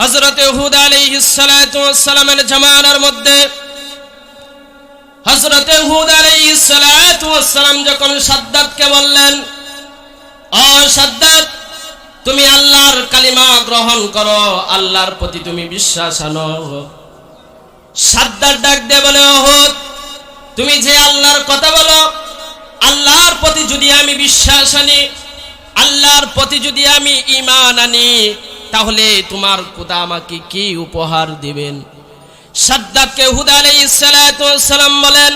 হজরতে হুদ আলাইহিসসালামের জামানার মধ্যে হজরতে হুদ আলাইহিসসালাম যখন সাদ্দাতকে বললেন, ও সাদ্দাত, তুমি আল্লাহর কালিমা গ্রহণ করো, আল্লাহর প্রতি তুমি বিশ্বাস আনো। সাদ্দাত ডাক দে বলে ওহুদ তুমি যে আল্লাহর কথা বলো, আল্লাহর প্রতি যদি আমি বিশ্বাস আনি, আল্লাহর প্রতি যদি আমি ঈমান আনি তাহলে তোমার খোদা আমাকে কি উপহার দিবেন? সাদ্দাতকে হুদা আলাইহিস সালাম বলেন,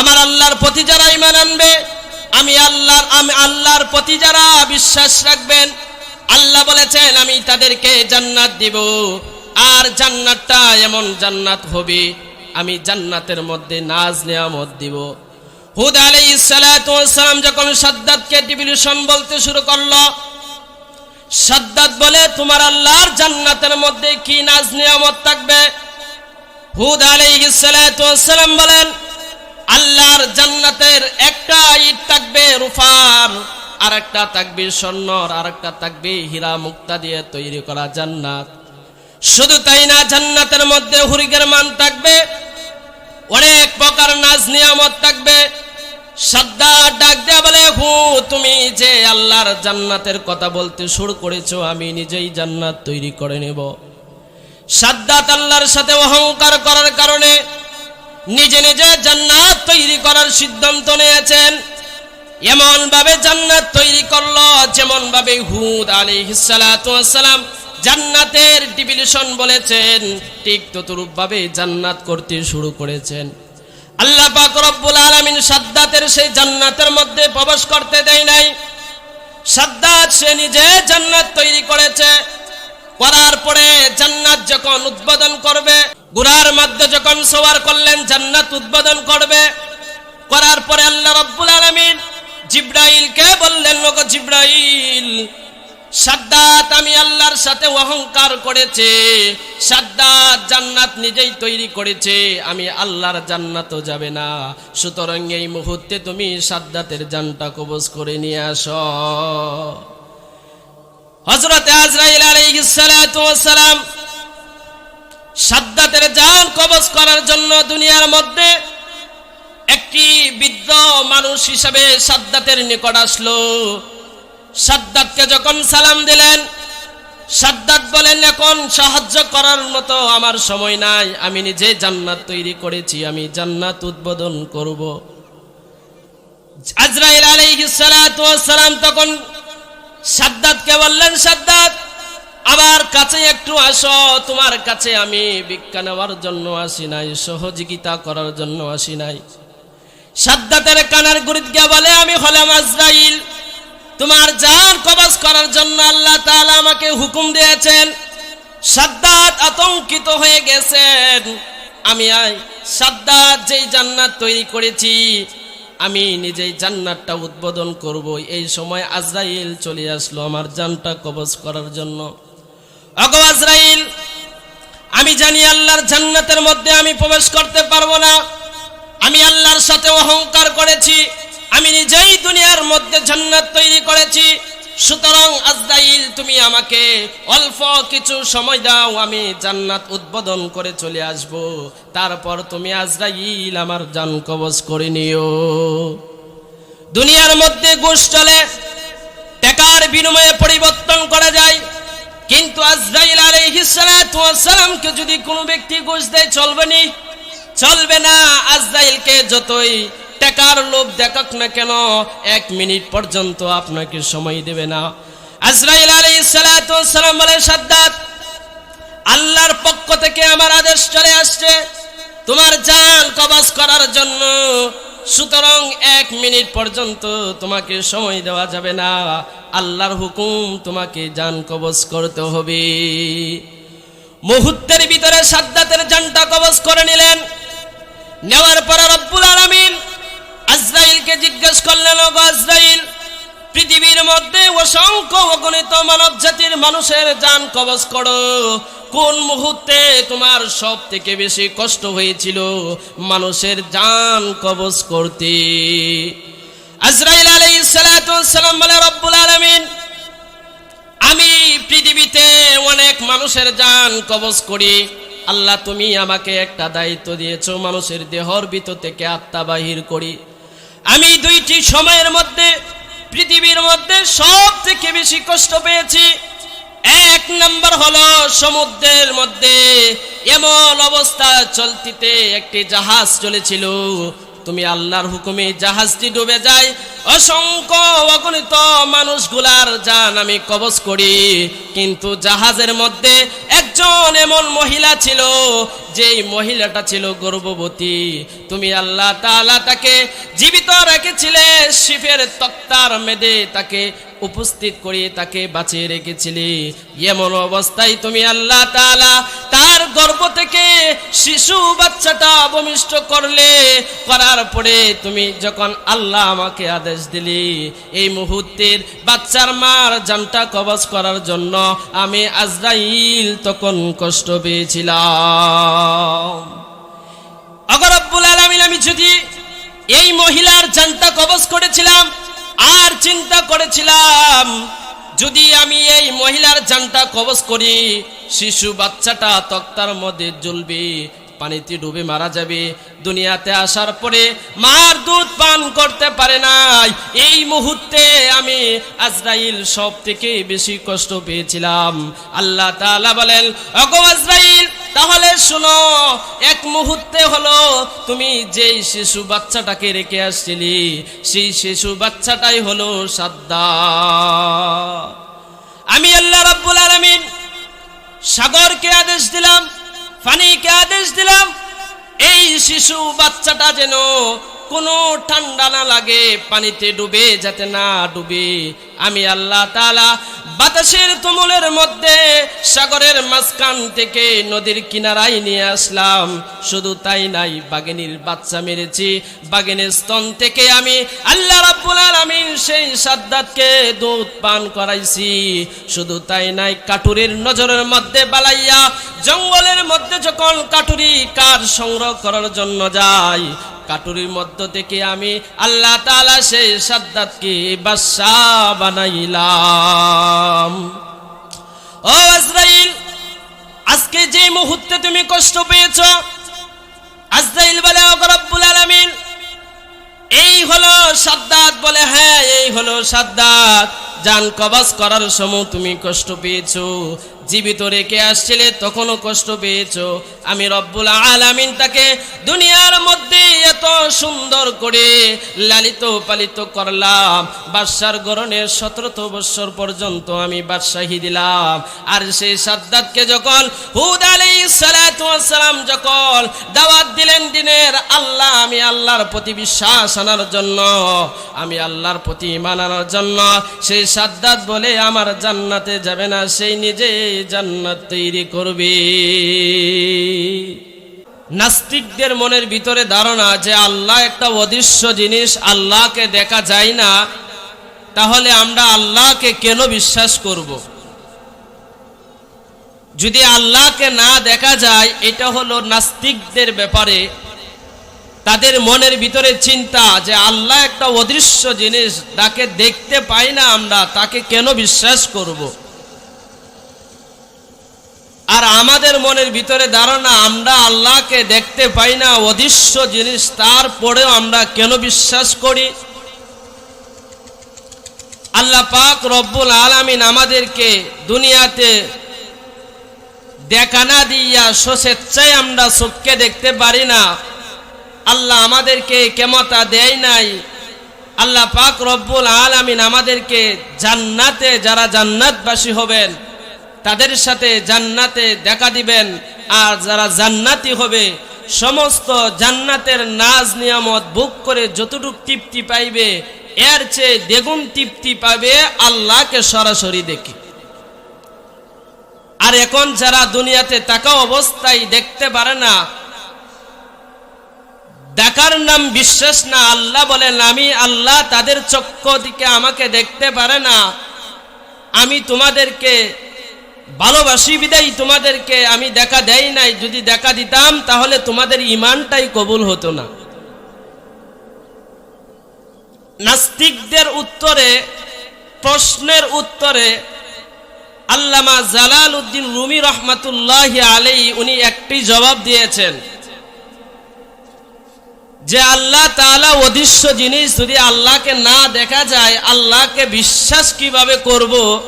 আমার আল্লাহর প্রতি যারা ঈমান আনবে, আমি আল্লাহর আমি আল্লাহর প্রতি যারা বিশ্বাস রাখবেন, আল্লাহ বলেছেন, আমি তাদেরকে জান্নাত দিব। আর জান্নাতটা এমন জান্নাত হবে, আমি জান্নাতের মধ্যে নাজ নেয়ামত দিব। হুদ আলাইহিস সালাম যখন সাদ্দাতকে ডিভিশন বলতে শুরু করল সাদ্দাত বলে, তোমার আল্লাহর জান্নাতের মধ্যে কি নাজ নিয়ামত থাকবে? হুদ আলাইহিস সালাম বলেন, আল্লাহর জান্নাতের একটা ইট থাকবে রুফার আর একটা থাকবে স্বর্ণর আর একটা থাকবে হীরা মুক্তা দিয়ে তৈরি করা জান্নাত। শুধু তাই না, জান্নাতের মধ্যে হুরিগের মান থাকবে, অনেক প্রকার নাজ নিয়ামত থাকবে সাদ্দাত ডাক দেয়া বলে, হু, তুমি যে আল্লাহর জান্নাতের কথা বলতে শুরু করেছ, আমি নিজেই জান্নাত তৈরি করে নেব। সাদ্দাত আল্লাহর সাথে অহংকার করার কারণে নিজে নিজে জান্নাত তৈরি করার সিদ্ধান্ত নিয়েছেন। এমন ভাবে জান্নাত তৈরি করল যেমন ভাবে হুদ আলী সালাম জান্নাতের ডিভিশন বলেছেন, ঠিক ততরূপ ভাবে জান্নাত করতে শুরু করেছেন। আল্লাহ আলামিন সাদ্দাতের সেই জান্নাতের মধ্যে প্রবেশ করতে দেয় নাই। সাদ্দাত সে নিজে জান্নাত তৈরি করেছে। করার পরে জান্নাত যখন উদ্বোধন করবে গুড়ার মধ্যে যখন সওয়ার করলেন, জান্নাত উদ্বোধন করবে। করার পরে আল্লাহ রব্বুল আলামিন জিব্রাইলকে বললেন লোক জিব্রাইল সাদ্দাত আমি আল্লাহর সাথে অহংকার করেছে। সাদ্দাত জান্নাত নিজেই তৈরি করেছে। আমি আল্লাহর জান্নাতও যাবে না। সুতরাং এই মুহূর্তে তুমি সাদ্দাতের জানটা কবজ করে নিয়ে আস। হজরত আজরাইল আলাইহিস সালাতু সালাম সাদ্দাতের জান কবজ করার জন্য দুনিয়ার মধ্যে একটি বৃদ্ধ মানুষ হিসাবে সাদ্দাতের নিকট আসলো। সাদ্দাতকে যখন সালাম দিলেন সাদ্দাত বলেন, এখন সাহায্য করার মতো আমার সময় নাই, আমি নিজে জান্নাত তৈরি করেছি, আমি জান্নাত উদ্বোধন করব। আজরাইল সালাম তখন সাদ্দাতকে বললেন সাদ্দাত আমার কাছে একটু আসো, তোমার কাছে আমি ভিক্ষা নেওয়ার জন্য আসি নাই, সহযোগিতা করার জন্য আসি নাই। সাদ্দাতের কানার গুরিত বলে, আমি হলাম আজরাইল। তোমার জান কবজ করার জন্য আল্লাহ তাআলা আমাকে হুকুম দিয়েছেন। সাদ্দাত আতঙ্কিত হয়ে গেছেন। আমি সাদ্দাত যেই জান্নাত তৈরি করেছি, আমি নিজেই জান্নাতটা উদ্বোধন করব। এই সময় আজরাইল চলে আসলো আমার জানটা কবজ করার জন্য। অগো আজরাইল, আমি জানি আল্লাহর জান্নাতের মধ্যে আমি প্রবেশ করতে পারব না। আমি আল্লাহর সাথে অহংকার করেছি। আমি নিজেই দুনিয়ার মধ্যে জান্নাত তৈরি করেছি। সুতরাং আজরাইল, তুমি আমাকে অল্প কিছু সময় দাও, আমি জান্নাত উদ্বোধন করে চলে আসব। তারপর তুমি আজরাইল আমার জান কবজ করে নিও। দুনিয়ার মধ্যে গোশ চলে, টাকার বিনিময়ে পরিবর্তন করা যায়। কিন্তু আজরাইল আলাইহিস সালাতু সালামকে যদি কোনো ব্যক্তি ঘুষ দেয়, চলবে নি? চলবে না। আজরাইলকে যতই টাকার লোভ দেখাক না কেন, এক মিনিট পর্যন্ত আপনাকে সময় দেবে না। আজরাইল সালাতু সালাম বলে সাদ্দাত আল্লাহর পক্ষ থেকে আমার আদেশ চলে আসছে। তোমার জান কবজ করার জন্য। সুতরাং এক মিনিট পর্যন্ত তোমাকে সময় দেওয়া যাবে না। আল্লাহর হুকুম, তোমাকে জান কবজ করতে হবে। মুহূর্তের ভিতরে সাদ্দাতের জানটা কবজ করে নিলেন। নেওয়ার পর রব্বুল আলামিন আজরাইলকে জিজ্ঞেস করলেন আজরাইল, পৃথিবীর মধ্যে অসংখ্য অগণিত মানব জাতির মানুষের জান কবজ করো। কোন মুহূর্তে তোমার সব থেকে বেশি কষ্ট হয়েছিল মানুষের জান কবজ করতে? আজরাইল সালাতু সালাম বলে, রব্বুল আলামিন, আমি পৃথিবীতে অনেক মানুষের জান কবজ করি। আল্লাহ, তুমি আমাকে একটা দায়িত্ব দিয়েছ, মানুষের দেহর ভিতর থেকে আত্মা বাহির করি। আমি দুইটি সময়ের মধ্যে পৃথিবীর মধ্যে সব থেকে বেশি কষ্ট পেয়েছি। এক নম্বর হলো সমুদ্রের মধ্যে এমন অবস্থা চলতিতে একটি জাহাজ চলেছিল। তুমি আল্লাহর হুকুমে জাহাজটি ডুবে যায় অসংখ্য অগণিত মানুষগুলার জান আমি কবজ করি। কিন্তু জাহাজের মধ্যে একজন এমন মহিলা ছিল, যেই মহিলাটা ছিল গর্ভবতী। তুমি আল্লাহ তাআলা তাকে জীবিত রেখেছিলে, শিফের তক্তার মেদে তাকে উপস্থিত করে তাকে বাঁচিয়ে রেখেছিলে। এমন অবস্থায় তুমি আল্লাহ তাআলা তার গর্ভ থেকে শিশু বাচ্চাটা অবমিষ্ট করলে, করার পরে তুমি যখন আল্লাহ আমাকে আদেশ দিলি। এই মুহূর্তের বাচ্চার মার জানটা কবজ করার জন্য আমি আজরাইল তখন কষ্ট পেয়েছিলাম। অগর রব্বুল আলামিন, আমি যদি এই মহিলার জানটা কবজ করেছিলাম, আর চিন্তা করেছিলাম, যদি আমি এই মহিলার জানটা কবজ করি, শিশু বাচ্চাটা তক্তার মধ্যে জ্বলবে পানিতে ডুবে মারা যাবে। দুনিয়াতে আসার পরে মার দুধ পান করতে পারে নাই। এই মুহূর্তে আমি আজরাইল সব থেকে বেশি কষ্ট পেয়েছিলাম। আল্লাহ তাআলা বলেন অগো আজরাইল, তাহলে শোনো, এক মুহূর্তে হলো তুমি যেই শিশু বাচ্চাটাকে রেখে আসছিলি, সেই শিশু বাচ্চাটাই হলো সাদ্দা। আমি আল্লাহ রাব্বুল আলামিন সাগরকে আদেশ দিলাম ফানিকে আদেশ দিলাম এই শিশু বাচ্চাটা যেন কোনো ঠান্ডা না লাগে, পানিতে ডুবে যাতে না ডুবে। আমি আল্লাহ তালা বাতাসের তুমুলের মধ্যে সাগরের মাঝখান থেকে নদীর কিনারায় নিয়ে আসলাম। শুধু তাই নাই বাগিনীর বাচ্চা মেরেছি। বাগিনীর স্তন থেকে আমি আল্লাহ রাব্বুল আলামিন সেই সাদ্দাতকে দুধ পান করাইছি। শুধু তাই নাই, কাটুরির নজরের মধ্যে বালাইয়া জঙ্গলের মধ্যে যখন কাটুরি কার সংগ্রহ করার জন্য যায় কাটুরির মধ্য থেকে আমি আল্লাহ তাআলা সেই সাদ্দাতকে বাদশা বানাইলাম। ও আজরাইল, আজকে যে মুহূর্তে তুমি কষ্ট পেয়েছ, আজরাইল বলে ও রব্বুল আলামিন, এই হলো সাদ্দাত। বলে হ্যাঁ এই হলো সাদ্দাত। জান কবাস করার সময় তুমি কষ্ট পেয়েছ। জীবিত রেখে আসছিলে, তখনও কষ্ট পেয়েছ। আমি রব্বুল আলামিন তাকে দুনিয়ার মধ্যে এত সুন্দর করে লালিত পালিত করলাম। বাদশার গরণের সতেরত বৎসর পর্যন্ত আমি বাদশাহী দিলাম। আর সেই সাদ্দাতকে যখন হুদ আলী সালাম যখন দাওয়াত দিলেন দিনের আল্লাহ, আমি আল্লাহর প্রতি বিশ্বাস আনার জন্য, আমি আল্লাহর প্রতি ইমান আনার জন্য, সেই সাদ্দাত বলে, আমার জান্নাতে যাবে না, সেই নিজে জান্নাত তৈরি করবে নাস্তিকদের মনের ভিতরে ধারণা যে আল্লাহ একটা অদৃশ্য জিনিস, আল্লাহকে দেখা যায় না, তাহলে আমরা আল্লাহকে কেন বিশ্বাস করব যদি আল্লাহকে না দেখা যায়, এটা হলো নাস্তিকদের ব্যাপারে তাদের মনের ভিতরে চিন্তা যে আল্লাহ একটা অদৃশ্য জিনিস, তাকে দেখতে পাই না আমরা, তাকে কেন বিশ্বাস করব। আর আমাদের মনের ভিতরে ধারণা, আমরা আল্লাহকে দেখতে পাই না, অদৃশ্য জিনিস তারপরেও আমরা কেন বিশ্বাস করি? আল্লাহ পাক রব্বুল আলামিন আমাদেরকে দুনিয়াতে দেখা না দিয়া স্বেচ্ছায় আমরা চোখকে দেখতে পারি না। আল্লাহ আমাদেরকে কেমতা দেয় নাই। আল্লাহ পাক রব্বুল আলামিন আমাদেরকে জান্নাতে, যারা জান্নাতবাসী হবেন তাদের সাথে জান্নাতে দেখা দিবেন। আর যারা জান্নাতি হবে, সমস্ত জান্নাতের নাজ নিয়ামত ভোগ করে যতটুক তৃপ্তি পাইবে, এর চেয়ে দ্বিগুণ তৃপ্তি পাবে আল্লাহকে সরাসরি দেখে। আর এখন যারা দুনিয়াতে তাকা অবস্থায় দেখতে পারে না, দেখার নাম বিশ্বাস না, আল্লাহ বলেন, আমি আল্লাহ তাদের চক্ষ দিকে আমাকে দেখতে পারে না। আমি তোমাদেরকে ভালোবাসি বিদায়, তোমাদেরকে আমি দেখা দেই নাই। যদি দেখা দিতাম, তাহলে তোমাদের ইমানটাই কবুল হতো না। নাস্তিকদের উত্তরে, প্রশ্নের উত্তরে, আল্লামা জালাল উদ্দিন রুমি রহমাতুল্লাহ আলাই উনি একটি জবাব দিয়েছেন। যে আল্লাহ তাআলা অদৃশ্য জিনিস যদি আল্লাহকে না দেখা যায়, আল্লাহকে বিশ্বাস কীভাবে করব?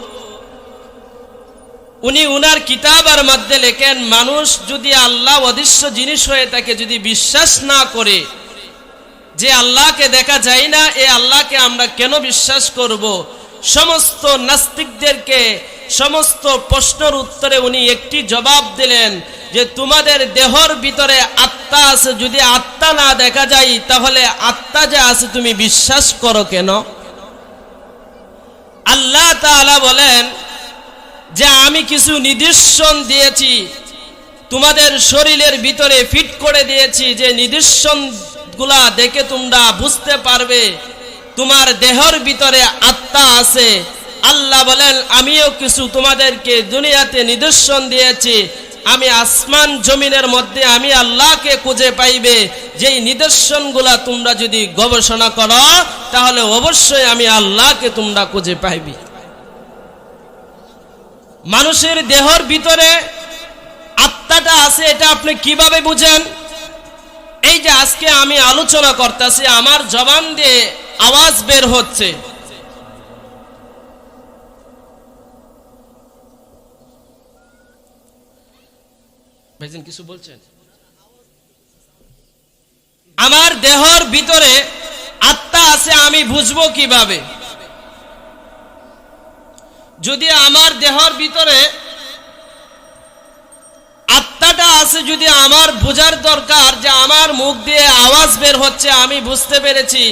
উনি উনার কিতাবের মধ্যে লেখেন, মানুষ যদি আল্লাহ অদৃশ্য জিনিস হয়ে তাকে যদি বিশ্বাস না করে, যে আল্লাহকে দেখা যায় না, এ আল্লাহকে আমরা কেন বিশ্বাস করব? সমস্ত নাস্তিকদেরকে সমস্ত প্রশ্নের উত্তরে উনি একটি জবাব দিলেন যে, তোমাদের দেহর ভিতরে আত্মা আছে, যদি আত্মা না দেখা যায়, তাহলে আত্মা যে আছে তুমি বিশ্বাস করো কেন? আল্লাহ তাআলা বলেন যে আমি কিছু নিদর্শন দিয়েছি, তোমাদের শরীরের ভিতরে ফিট করে দিয়েছি, যে নিদর্শনগুলা দেখে তোমরা বুঝতে পারবে, তোমার দেহর ভিতরে আত্মা আছে। আল্লাহ বলেন, আমিও কিছু তোমাদেরকে দুনিয়াতে নিদর্শন দিয়েছি। আমি আসমান জমিনের মধ্যে আমি আল্লাহকে খুঁজে পাইবে। যেই নিদর্শনগুলা তোমরা যদি গবেষণা করো, তাহলে অবশ্যই আমি আল্লাহকে তোমরা খুঁজে পাইবে। মানুষের দেহর ভিতরে আত্মাটা আছে, এটা আপনি কীভাবে বুঝেন? এই যে আজকে আমি আলোচনা করতেছি, আমার জবান দিয়ে আওয়াজ বের হচ্ছে। কিছু বলছেন? আমার দেহর ভিতরে আত্মা আছে, আমি বুঝব কীভাবে? যদি আমার দেহর ভিতরে আত্মাটা আছে, যদি আমার বোঝার দরকার যে আমার মুখ দিয়ে আওয়াজ বের হচ্ছে, আমি বুঝতে পেরেছি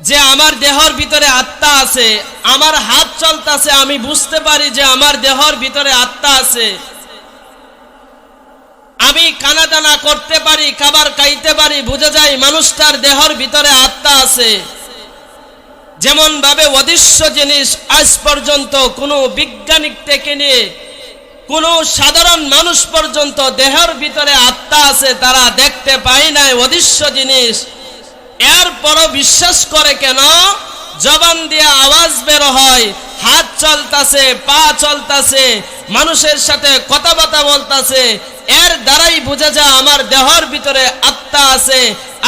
যে আমার দেহর ভিতরে আত্মা আছে, আমার হাত চলতেছে, আমি বুঝতে পারি যে আমার দেহর ভিতরে আত্মা আছে। আমি কানাদানা করতে পারি, খাবার খাইতে পারি, বুঝে যায় মানুষটার দেহর ভিতরে আত্মা আছে। যেমন ভাবে অদৃশ্য জিনিস আজ পর্যন্ত কোনো বিজ্ঞানিক থেকে নিয়ে কোনো সাধারণ মানুষ পর্যন্ত দেহের ভিতরে আত্মা আছে, তারা দেখতে পায় নাই অদৃশ্য জিনিস। এরপরও বিশ্বাস করে কেন? জবান দিয়ে আওয়াজ বের হয়, হাত চলতাছে, পা চলতাছে, মানুষের সাথে কথাবার্তা বলতাছে। এর দ্বারাই বোঝা যায় আমার দেহর ভিতরে আত্মা আছে,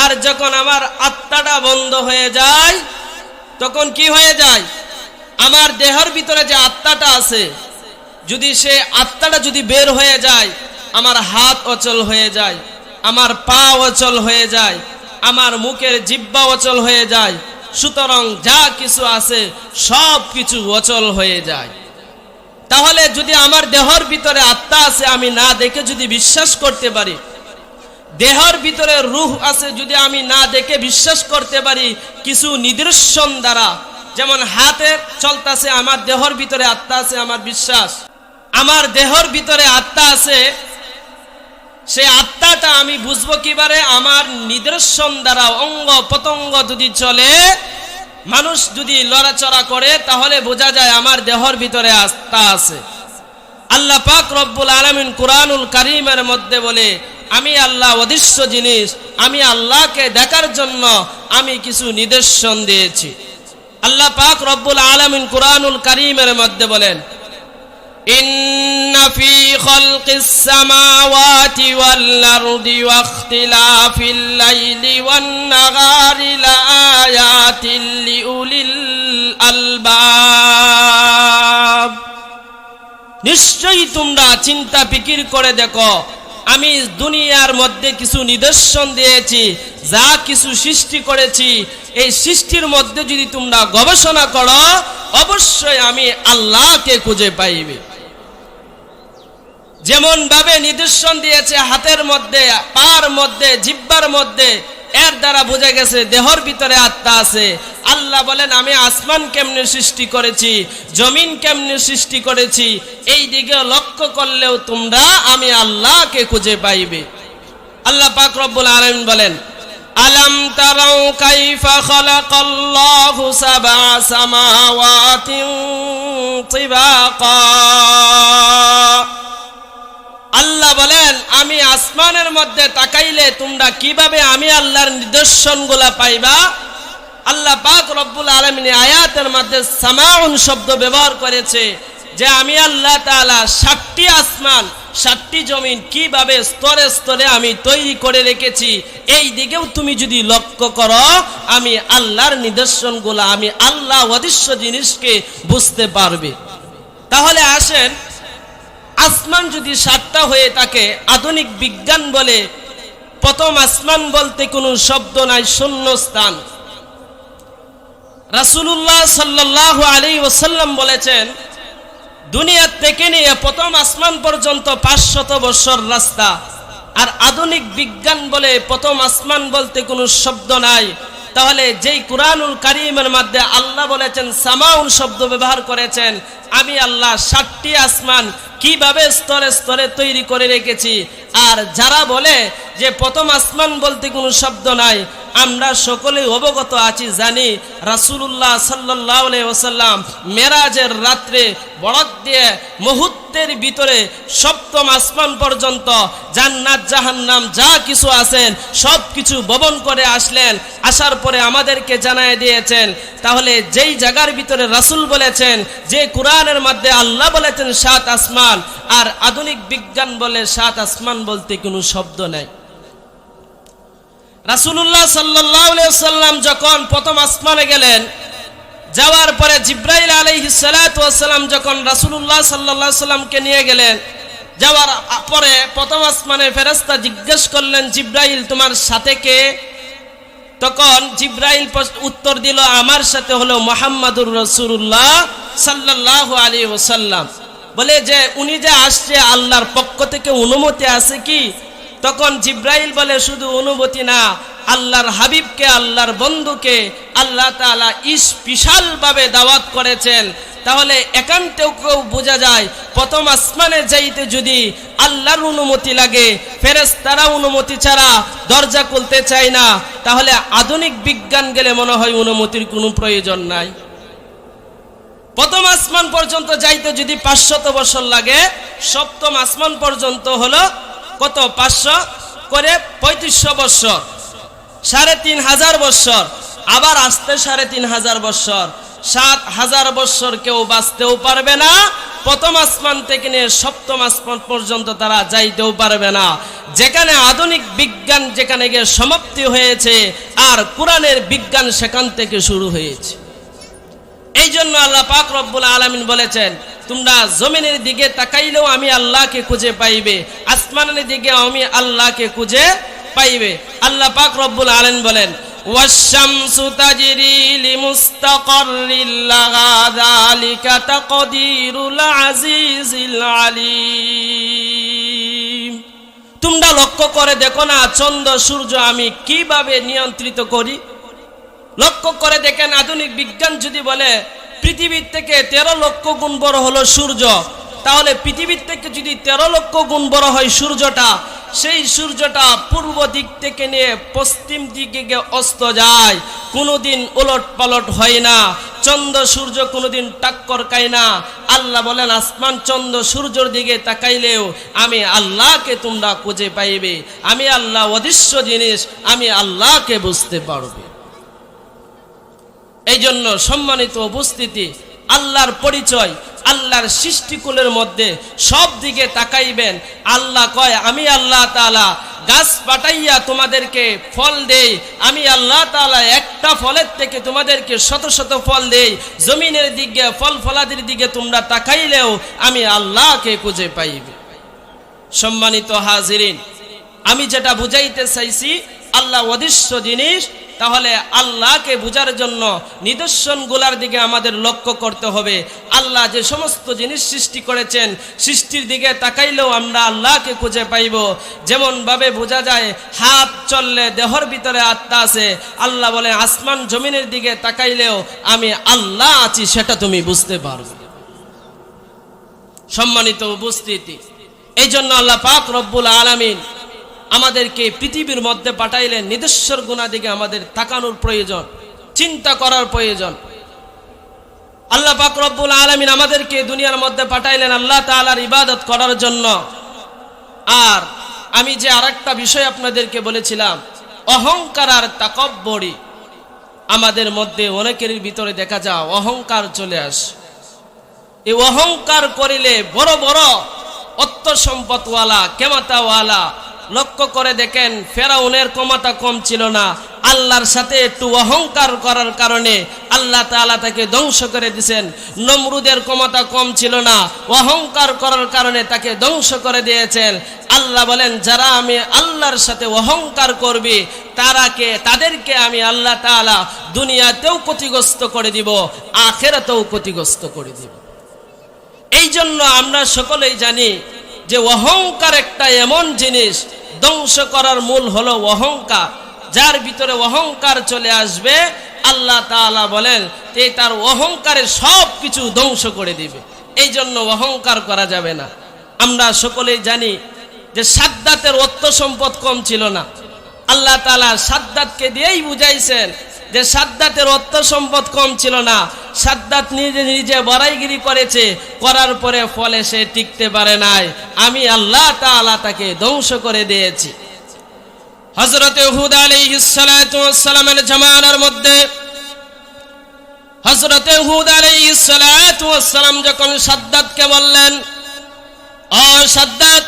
আর যখন আমার আত্মাটা বন্ধ হয়ে যায় তখন কি হয়ে যায়? আমার দেহের ভিতরে যে আত্মাটা আছে, যদি সে আত্মাটা যদি বের হয়ে যায়, আমার হাত অচল হয়ে যায়, আমার পা অচল হয়ে যায়, আমার মুখের জিব্বা অচল হয়ে যায়, সুতরাং যা কিছু আছে সব কিছু অচল হয়ে যায়। তাহলে যদি আমার দেহর ভিতরে আত্মা আছে, আমি না দেখে যদি বিশ্বাস করতে পারি দেহর ভিতরে রুহ আছে, যদি আমি না দেখে বিশ্বাস করতে পারি, কিছু নিদর্শন দ্বারা, যেমন হাতে চলতেছে, আমার দেহর ভিতরে আত্মা আছে, আমার বিশ্বাস। আমার দেহর ভিতরে আত্মা আছে, সে আত্মাটা আমি বুঝব কিবারে, আমার নিদর্শন দ্বারা অঙ্গ পতঙ্গ যদি চলে, মানুষ যদি লড়াচড়া করে, তাহলে বোঝা যায় আমার দেহর ভিতরে আত্মা আছে। আল্লাহ পাক রব্বুল আলমিন কুরআনুল কারিমের মধ্যে বলে আমি আল্লাহ অদৃশ্য জিনিস আমি আল্লাহকে দেখার জন্য আমি কিছু নিদর্শন দিয়েছি আল্লাহ পাক রব্বুল আলমিন কুরআনুল কারিমের মধ্যে বলেন إن في خلق السماوات والأرض واختلاف الليل والنهار لآيات لأولي الألباب নিশ্চয়ই তোমরা চিন্তা ফিকির করে দেখো আমি দুনিয়ার মধ্যে কিছু নিদর্শন দিয়েছি, যা কিছু সৃষ্টি করেছি, এই সৃষ্টির মধ্যে যদি তোমরা গবেষণা করো, অবশ্যই আমি আল্লাহকে খুঁজে পাইবে। যেমন ভাবে নিদর্শন দিয়েছে হাতের মধ্যে, পার মধ্যে, জিব্বার মধ্যে এর দ্বারা বোঝা গেছে দেহর ভিতরে আত্মা আছে। আল্লাহ বলেন, আমি আসমান কেমনে সৃষ্টি করেছি, জমিন কেমনে সৃষ্টি করেছি, এই দিকে লক্ষ্য করলেও তোমরা আমি আল্লাহকে খুঁজে পাইবে। আল্লাহ পাক রব্বুল আলামিন বলেন, আলাম তারাও কাইফা খালাকাল্লাহু সাবআ সামাওয়াতিন তিবাকা? আল্লাহ বলেন আমি আসমানের মধ্যে তাকাইলে তোমরা কীভাবে আমি আল্লাহর নিদর্শনগুলা পাইবা? আল্লাহ পাক রব্বুল আলমিন আয়াতের মধ্যে সামাউন শব্দ ব্যবহার করেছে যে আমি আল্লাহ তাআলা ষাটটি আসমান ষাটটি জমিন কীভাবে স্তরে স্তরে আমি তৈরি করে রেখেছি, এই দিকেও তুমি যদি লক্ষ্য করো, আমি আল্লাহর নিদর্শনগুলো, আমি আল্লাহ অদৃশ্য জিনিসকে বুঝতে পারবে। তাহলে আসেন আসমান যদি সাতটা হয়ে থাকে, আধুনিক বিজ্ঞান বলে, প্রথম আসমান বলতে কোনো শব্দ নাই শূন্য স্থান রাসুলুল্লাহ সাল্লাহ আলী ওসাল্লাম বলেছেন, দুনিয়ার থেকে নিয়ে প্রথম আসমান পর্যন্ত পাঁচশত বছর রাস্তা। আর আধুনিক বিজ্ঞান বলে প্রথম আসমান বলতে কোনো শব্দ নাই। তাহলে যেই কুরআনুল কারিমের মধ্যে আল্লাহ বলেছেন সামাউন শব্দ ব্যবহার করেছেন, আমি আল্লাহ ষাটটি আসমান কীভাবে স্তরে স্তরে তৈরি করে রেখেছি? আর যারা বলে যে প্রথম আসমান বলতে কোনো শব্দ নাই, আমরা সকলেই অবগত আছি, জানি রাসুল্লাহ সাল্লাহ মেরাজের রাত্রে বড়ক দিয়ে মুহূর্তের ভিতরে সপ্তম আসমান পর্যন্ত জান্নাত, জাহান্নাম, যা কিছু আছেন সব কিছু ববন করে আসলেন। আসার পরে আমাদেরকে জানায় দিয়েছেন, তাহলে যেই জায়গার ভিতরে রাসুল বলেছেন, যে কোরআনের মধ্যে আল্লাহ বলেছেন, সাত আসমান আর আধুনিক বিজ্ঞান বলে সাত আসমান বলতে কোনো শব্দ নেই। রাসুল্লাহ সাল্লাহ সাল্লাম যখন প্রথম আসমানে গেলেন, যাওয়ার পরে জিব্রাইল আলহি সালাম যখন রাসুল্লাহ সাল্লাহ সাল্লামকে নিয়ে গেলেন, যাওয়ার পরে প্রথম আসমানে ফেরস্তা জিজ্ঞেস করলেন, জিব্রাইল, তোমার সাথে কে? তখন জিব্রাইল উত্তর দিল, আমার সাথে হলো মোহাম্মদুর রসুল্লাহ সাল্লাহ আলী ওসাল্লাম বলে যে, উনি যে আসছে, আল্লাহর পক্ষ থেকে অনুমতি আছে কি? তখন জিব্রাইল বলে, শুধু অনুমতি না, আল্লাহর হাবিবকে, আল্লাহর বন্ধুকে আল্লাহ তালা ইস বিশালভাবে দাওয়াত করেছেন। তাহলে একান্তেও কেউ বোঝা যায়, প্রথম আসমানে যাইতে যদি আল্লাহর অনুমতি লাগে ফেরেস তারা অনুমতি ছাড়া দরজা খুলতে চায় না, তাহলে আধুনিক বিজ্ঞান গেলে মনে হয় অনুমতির কোনো প্রয়োজন নাই। প্রথম আসমান পর্যন্ত যাইতে যদি পাঁচশত বছর লাগে, সপ্তম আসমান পর্যন্ত হলো কত? পাঁচশো? করে পঁয়ত্রিশশো বৎসর, সাড়ে তিন হাজার বৎসর, আবার আসতে সাড়ে তিন হাজার বৎসর, সাত হাজার বৎসর কেউ বাঁচতেও পারবে না। প্রথম আসমান থেকে নিয়ে সপ্তম আসমান পর্যন্ত তারা যাইতেও পারবে না। যেখানে আধুনিক বিজ্ঞান যেখানে গিয়ে সমাপ্তি হয়েছে, আর কোরআনের বিজ্ঞান সেখান থেকে শুরু হয়েছে। এই জন্য আল্লাহ পাক রব্বুল আলমিন বলেছেন তোমরা জমিনের দিকে তাকাইলেও আমি আল্লাহকে খুঁজে পাইবে আসমানের দিকে আমি আল্লাহকে খুঁজে পাইবে আল্লাহ পাক রব্বুল আলমিন বলেন والشمس تجري لمستقر لها ذلك تقدير العزيز العليم তোমরা লক্ষ্য করে দেখো না চন্দ্র সূর্য আমি কিভাবে নিয়ন্ত্রিত করি লক্ষ্য করে দেখেন আধুনিক বিজ্ঞান যদি বলে, পৃথিবীর থেকে তেরো লক্ষ গুণ বড় হলো সূর্য, তাহলে পৃথিবীর থেকে যদি তেরো লক্ষ গুণ বড় হয় সূর্যটা, সেই সূর্যটা পূর্ব দিক থেকে নিয়ে পশ্চিম দিকে গিয়ে অস্ত যায়। কোনোদিন ওলট পালট হয় না, চন্দ্র সূর্য কোনোদিন টাক্কর খায় না। আল্লাহ বলেন, আসমান চন্দ্র সূর্যর দিকে তাকাইলেও আমি আল্লাহকে তোমরা খুঁজে পাইবে। আমি আল্লাহ অদৃশ্য জিনিস, আমি আল্লাহকে বুঝতে পারবে। এই জন্য সম্মানিত উপস্থিতি, আল্লাহর পরিচয়, আল্লাহর সৃষ্টিকুলের মধ্যে সব দিকে তাকাইবেন। আল্লাহ কয়, আমি আল্লাহ তালা গাছ পাঠাইয়া তোমাদেরকে ফল দেই। আমি আল্লাহ তালা একটা ফলের থেকে তোমাদেরকে শত শত ফল দেই। জমিনের দিকে, ফল ফলাদির দিকে তোমরা তাকাইলেও আমি আল্লাহকে খুঁজে পাইবে। সম্মানিত হাজিরিন, আমি যেটা বুঝাইতে চাইছি, আল্লাহ অদৃশ্য জিনিস তাহলে আল্লাহকে বোঝার জন্য নিদর্শনগুলার দিকে আমাদের লক্ষ্য করতে হবে। আল্লাহ যে সমস্ত জিনিস সৃষ্টি করেছেন, সৃষ্টির দিকে তাকাইলেও আমরা আল্লাহকে খুঁজে পাইব। যেমনভাবে বোঝা যায়, হাত চললে দেহর ভিতরে আত্মা আছে। আল্লাহ বলে, আসমান জমিনের দিকে তাকাইলেও আমি আল্লাহ আছি, সেটা তুমি বুঝতে পারবে। সম্মানিত উপস্থিতি। এই জন্য আল্লাহ পাক রব্বুল আলমিন আমাদেরকে পৃথিবীর মধ্যে পাঠাইলেন নিদেশ্বর গুণা দিকে আমাদের তাকানোর প্রয়োজন, চিন্তা করার প্রয়োজন। আল্লাহ পাক রব্বুল আলমিন আমাদেরকে দুনিয়ার মধ্যে পাঠাইলেন আল্লাহ তালার ইবাদত করার জন্য। আর আমি যে আর বিষয় আপনাদেরকে বলেছিলাম, অহংকার আর তাকব্বরি আমাদের মধ্যে অনেকের ভিতরে দেখা যায়, অহংকার চলে আসে। এই অহংকার করিলে বড় বড় অর্থ সম্পদওয়ালা কেমাতাওয়ালা লক্ষ্য করে দেখেন ফেরাউনের ক্ষমতা কম ছিল না। আল্লাহর সাথে একটু অহংকার করার কারণে আল্লাহ তাআলা তাকে ধ্বংস করে দিয়েছেন। নমরুদের ক্ষমতা কম ছিল না, অহংকার করার কারণে তাকে ধ্বংস করে দিয়েছেন। আল্লাহ বলেন, যারা আমি আল্লাহর সাথে অহংকার করবি তারাকে তাদেরকে আমি আল্লাহ তাআলা দুনিয়াতেও ক্ষতিগ্রস্ত করে দিব, আখেরাতেও ক্ষতিগ্রস্ত করে দিব। এই জন্য আমরা সকলেই জানি যে অহংকার একটা এমন জিনিস, ধ্বংস করার মূল হলো অহংকার। যার ভিতরে অহংকার চলে আসবে, আল্লাহ তাআলা বলেন যে তার অহংকারের সব কিছু ধ্বংস করে দিবে। এই জন্য অহংকার করা যাবে না। আমরা সকলেই জানি যে সাদ্দাতের অর্থ সম্পদ কম ছিল না। আল্লাহ তাআলা সাদ্দাতকে দিয়েই বুঝাইছেন যে সাদ্দাতের অর্থ সম্পদ কম ছিল না, সাদ্দাত নিজে নিজে বড়াইগিরি করেছে, করার পরে ফলে সে টিকতে পারে নাই। আমি আল্লাহ তাআলা তাকে ধ্বংস করে দিয়েছি। হজরতে হুদ আলাইহিসসালামের জামানার মধ্যে হজরতে হুদ আলাইহিসসালাম যখন সাদ্দাতকে বললেন, ও সাদ্দাত,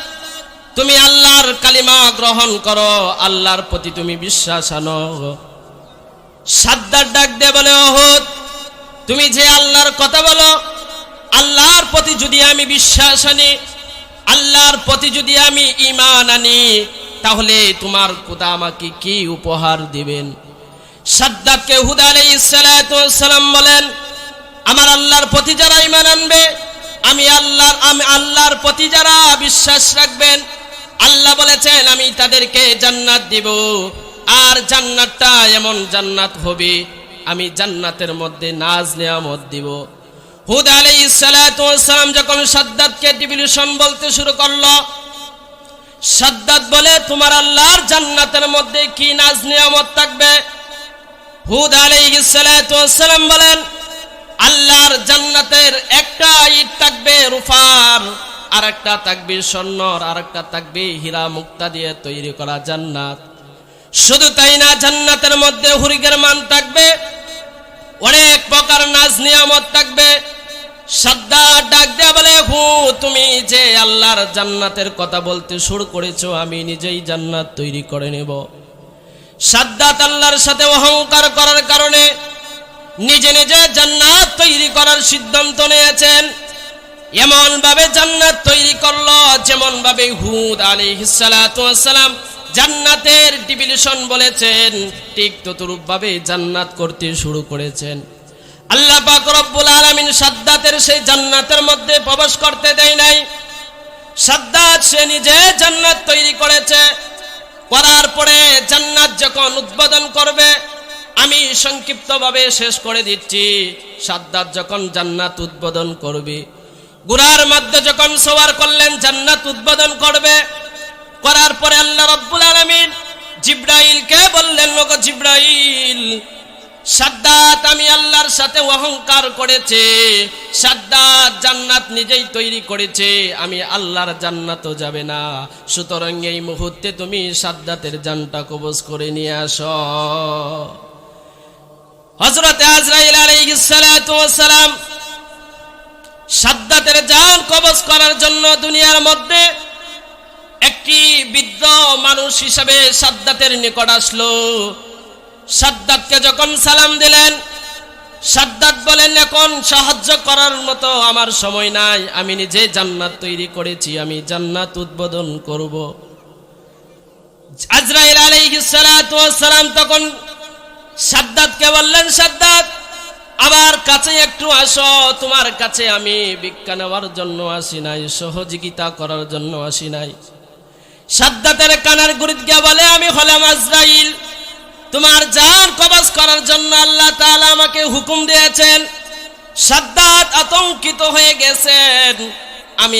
তুমি আল্লাহর কালিমা গ্রহণ করো, আল্লাহর প্রতি তুমি বিশ্বাস আনো। সাদ্দার ডাক দে বলে ওহুদ তুমি যে আল্লাহর কথা বলো, আল্লাহর প্রতি যদি আমি বিশ্বাস আনি, আল্লাহর প্রতি যদি আমি ইমান আনি, তাহলে তোমার খোদা আমাকে কি উপহার দিবেন? সাদ্দাতকে হুদা আলাইহিস সালাম বলেন, আমার আল্লাহর প্রতি যারা ইমান আনবে, আমি আল্লাহর আমি আল্লাহর প্রতি যারা বিশ্বাস রাখবেন, আল্লাহ বলেছেন, আমি তাদেরকে জান্নাত দিব। আর জান্নাতটা এমন জান্নাত হবে, আমি জান্নাতের মধ্যে নাজ নিয়ামত দিব। হুদ আলাইহিস সালাম যখন সাদ্দাতকে ডিভিশন বলতে শুরু করল, সাদ্দাত বলে, তোমার আল্লাহর জান্নাতের মধ্যে কি নাজ নিয়ামত থাকবে? হুদ আলাইহিস সালাম বলেন, আল্লাহর জান্নাতের একটা ইট থাকবে রুফার আর একটা থাকবে স্বর্ণর আর একটা থাকবে হীরা মুক্তা দিয়ে তৈরি করা জান্নাত। শুধু তাই না জান্নাতের মধ্যে হুরিগের মান থাকবে, অনেক প্রকার নাজ নিয়ামত থাকবে। সাদ্দা ডাক দেয়া বলে, হু, তুমি যে আল্লাহর জান্নাতের কথা বলতে শুরু করেছ, আমি নিজেই জান্নাত তৈরি করে নেব। সাদ্দাত আল্লাহর সাথে অহংকার করার কারণে নিজে নিজে জান্নাত তৈরি করার সিদ্ধান্ত নিয়েছেন। এমন ভাবে জান্নাত তৈরি করল যেমন ভাবে হুদ আলী সালাম জান্নাতের ডিভিশন বলেছেন, ঠিক ততরূপ ভাবে জান্নাত করতে শুরু করেছেন। আল্লাহ পাক রব্বুল আলামিন সাদ্দাতের সেই জান্নাতের মধ্যে প্রবেশ করতে দেয় নাই। সাদ্দাত সে নিজে জান্নাত তৈরি করেছে। করার পরে জান্নাত যখন উদ্বোধন করবে, আমি সংক্ষিপ্তভাবে শেষ করে দিচ্ছি। সাদ্দাত যখন জান্নাত উদ্বোধন করবে গুরার মধ্যে যখন সওয়ার করলেন, জান্নাত উদ্বোধন করবে করার পরে আল্লাহ রব্বুল আলামিন জিব্রাইলকে বললেন লোক জিব্রাইল, সাদ্দাত আমি আল্লাহর সাথে অহংকার করেছে, সাদ্দাত জান্নাত নিজেই তৈরি করেছে, আমি আল্লাহর জান্নাতও যাবে না। সুতরাং এই মুহূর্তে তুমি সাদ্দাতের জানটা কবজ করে নিয়ে আসো। হজরত আজরাইল আলাইহিস সালাতু ওয়াস সালাম সাদ্দাতের জান কবজ করার জন্য দুনিয়ার মধ্যে একটি বৃদ্ধ মানুষ হিসাবে সাদ্দাতের নিকট আসলো। সাদ্দাতকে যখন সালাম দিলেন, সাদ্দাত বলেন, এখন সাহায্য করার মতো আমার সময় নাই। আমি নিজে জান্নাত তৈরি করেছি। আমি জান্নাত উদ্বোধন করব। আজরাইল সালাম তখন সাদ্দাতকে বললেন, সাদ্দাত আবার কাছে একটু আসো। তোমার কাছে আমি ভিক্ষা নেওয়ার জন্য আসি নাই, সহযোগিতা করার জন্য আসি নাই। সাদ্দাতের কানার গুরিত গিয়া বলে, আমি হলাম আজরাইল। তোমার জান কবজ করার জন্য আল্লাহ তাআলা আমাকে হুকুম দিয়েছেন, সাদ্দাত আতঙ্কিত হয়ে গেছেন। আমি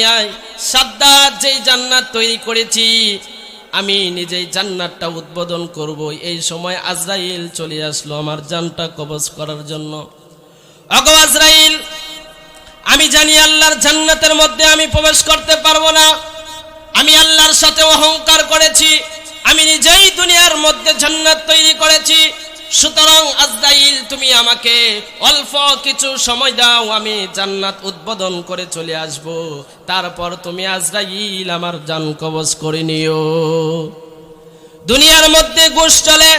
সাদ্দাত যেই জান্নাত তৈরি করেছি, আমি নিজেই জান্নাতটা উদ্বোধন করব। এই সময় আজরাইল চলে আসলো আমার জানটা কবজ করার জন্য। অগো আজরাইল, আমি জানি আল্লাহর জান্নাতের মধ্যে আমি প্রবেশ করতে পারব না। আমি আল্লাহর সাথে অহংকার করেছি, আমি নিজেই দুনিয়ার মধ্যে জান্নাত তৈরি করেছি। সুতরাং আজদাইল তুমি আমাকে অল্প কিছু সময় দাও, আমি জান্নাত উদ্বোধন করে চলে আসব। তারপর তুমি আজরাইল আমার জান কবজ করে নিও। দুনিয়ার মধ্যে ঘুষ চলে,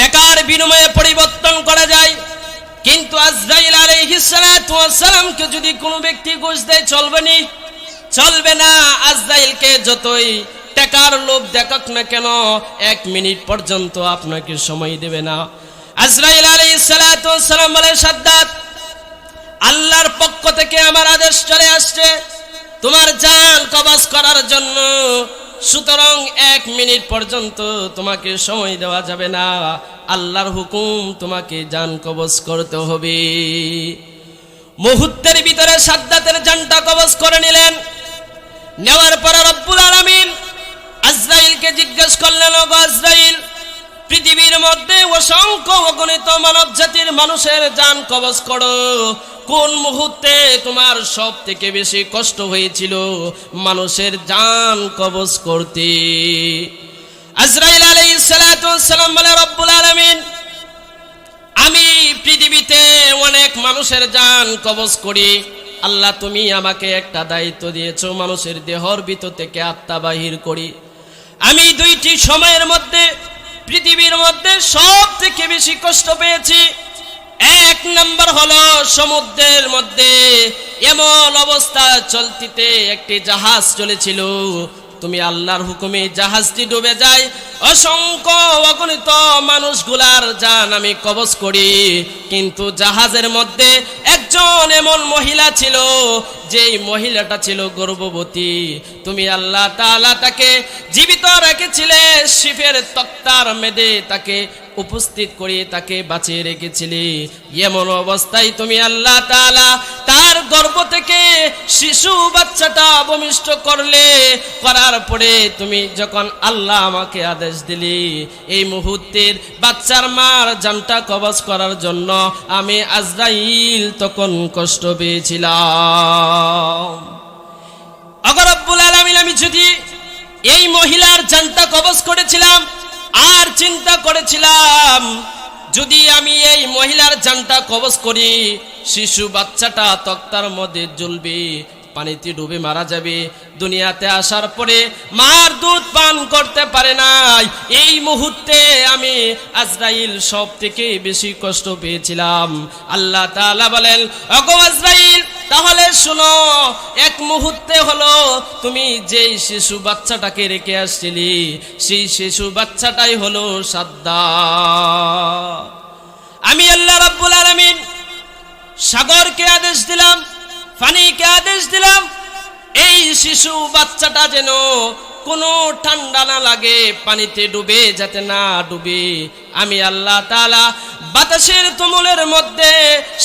টাকার বিনিময়ে পরিবর্তন করা যায়। কিন্তু আজরাইল আলাইহিস সালাতু ওয়াস সালামকে যদি কোনো ব্যক্তি ঘুষ দেয়, চলবে নি। চলবে না। আজরাইলকে যতই টাকার লোভ দেখাক না কেন, এক মিনিট পর্যন্ত আপনাকে সময় দেবে না। আজরাইল ওয়াস সালাম বলে, সাদ্দাত, আল্লাহর পক্ষ থেকে আমার আদেশ চলে আসছে। তোমার জান কবজ করার জন্য। সুতরাং এক মিনিট পর্যন্ত তোমাকে সময় দেওয়া যাবে না। আল্লাহর হুকুম তোমাকে জান কবজ করতে হবে। মুহূর্তের ভিতরে সাদ্দাতের জানটা কবজ করে নিলেন। নেওয়ার পর রব্বুল আলামিন আজরাইলকে জিজ্ঞেস করলেন, ওগো আজরাইল, পৃথিবীর মধ্যে অসংখ্য অগণিত মানব জাতির মানুষের জান কবজ করো। কোন মুহূর্তে তোমার সব থেকে বেশি কষ্ট হয়েছিল মানুষের জান কবজ করতে? আজরাইল ওয়াস সালাম বলে, রব্বুল আলামিন আমি পৃথিবীতে অনেক মানুষের যান কবজ করি। আল্লাহ, তুমি আমাকে একটা দায়িত্ব দিয়েছ, মানুষের দেহর ভিতর থেকে আত্মা বাহির করি। আমি দুইটি সময়ের মধ্যে, পৃথিবীর মধ্যে সব থেকে বেশি কষ্ট পেয়েছি। এক নম্বর হলো সমুদ্রের মধ্যে এমন অবস্থা চলতিতে একটি জাহাজ চলেছিল। তুমি আল্লাহর হুকুমে জাহাজটি ডুবে যায় অসংখ্য অগণিত মানুষগুলার জান আমি কবজ করি। কিন্তু জাহাজের মধ্যে একজন এমন মহিলা ছিল, যেই মহিলাটা ছিল গর্ভবতী। তুমি আল্লাহ তাআলা তাকে জীবিত রেখেছিলে, শিফের তক্তার মেদে তাকে উপস্থিত করে তাকে বাঁচিয়ে রেখেছিলে। এমন অবস্থায় তুমি আল্লাহ তাআলা তার গর্ভ থেকে শিশু বাচ্চাটা অবমিষ্ট করলে, করার পরে তুমি যখন আল্লাহ আমাকে আদেশ দিলি। এই মুহূর্তের বাচ্চার মার জানটা কবজ করার জন্য আমি আজরাইল তখন কষ্ট পেয়েছিলাম। অগরব্বুল আলামিন, আমি যদি এই মহিলার জানটা কবজ করেছিলাম, আর চিন্তা করেছিলাম, যদি আমি এই মহিলার জানটা কবজ করি, শিশু বাচ্চাটা তক্তার মধ্যে জ্বলবে পানিতে ডুবে মারা যাবে। দুনিয়াতে আসার পরে মার দুধ পান করতে পারে নাই। এই মুহূর্তে আমি আজরাইল সব থেকে বেশি কষ্ট পেয়েছিলাম। আল্লাহ তাআলা বলেন অগো আজরাইল, তাহলে শুনো, এক মুহূর্তে হলো তুমি যেই শিশু বাচ্চাটাকে রেখে আসছিলি, সেই শিশু বাচ্চাটাই হলো সাদ্দা আমি আল্লাহ রাব্বুল আলামিন সাগরকে আদেশ দিলাম ফানিকে আদেশ দিলাম, এই শিশু বাচ্চাটা যেন কোনো ঠান্ডা না লাগে, পানিতে ডুবে যাতে না ডুবে। আমি আল্লাহ তাআলা বাতাসের তুমুলের মধ্যে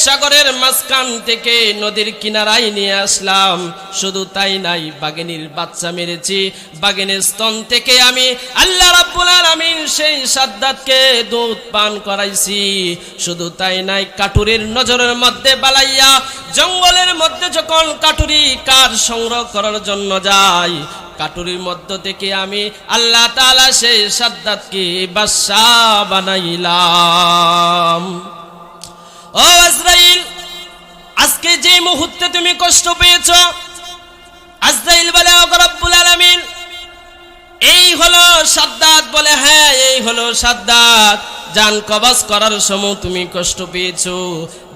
সাগরের মাঝখান থেকে নদীর কিনারায় নিয়ে আসলাম। শুধু তাই নাই বাগিনীর বাচ্চা মেরেছি। বাগিনীর স্তন থেকে আমি আল্লাহ রাব্বুল আলামিন সেই সাদ্দাতকে দুধ পান করাইছি। শুধু তাই নাই কাটুরির নজরের মধ্যে বালাইয়া জঙ্গলের মধ্যে যখন কাটুরি কার সংগ্রহ করার জন্য যায় কাটুরির মধ্য থেকে আমি আল্লাহ তাআলা সেই সাদ্দাতকে বাদশা বানাইলাম। ও আজরাইল, আজকে যে মুহূর্তে তুমি কষ্ট পেয়েছ, আজরাইল বলে ও রব্বুল আলামিন, এই হলো সাদ্দাত বলে হ্যাঁ এই হলো সাদ্দাত। জান কবাস করার সময় তুমি কষ্ট পেয়েছ,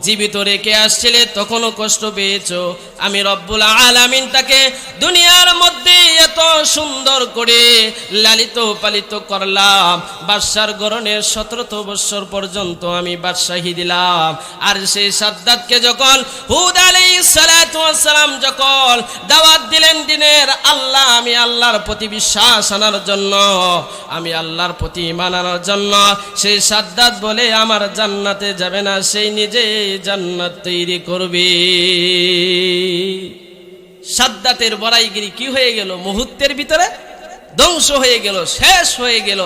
জীবিত রেখে আসছিলে তখনও কষ্ট পেয়েছ। আমি রব্বুল আলামিন তাকে দুনিয়ার এত সুন্দর করে লালিত পালিত করলাম। বাদশার গরনের সতেরোত বৎসর পর্যন্ত আমি বাদশাহী দিলাম। আর সেই সাদ্দাতকে যখন হুদ আলী সালাম যখন দাওয়াত দিলেন দিনের আল্লাহ, আমি আল্লাহর প্রতি বিশ্বাস আনার জন্য, আমি আল্লাহর প্রতি মানানোর জন্য, সেই সাদ্দাত বলে, আমার জান্নাতে যাবে না, সেই নিজেই জান্নাত তৈরি করবে। সাদ্দাতের বড়াইগিরি কি হয়ে গেল? মুহূর্তের ভিতরে ধ্বংস হয়ে গেল শেষ হয়ে গেল।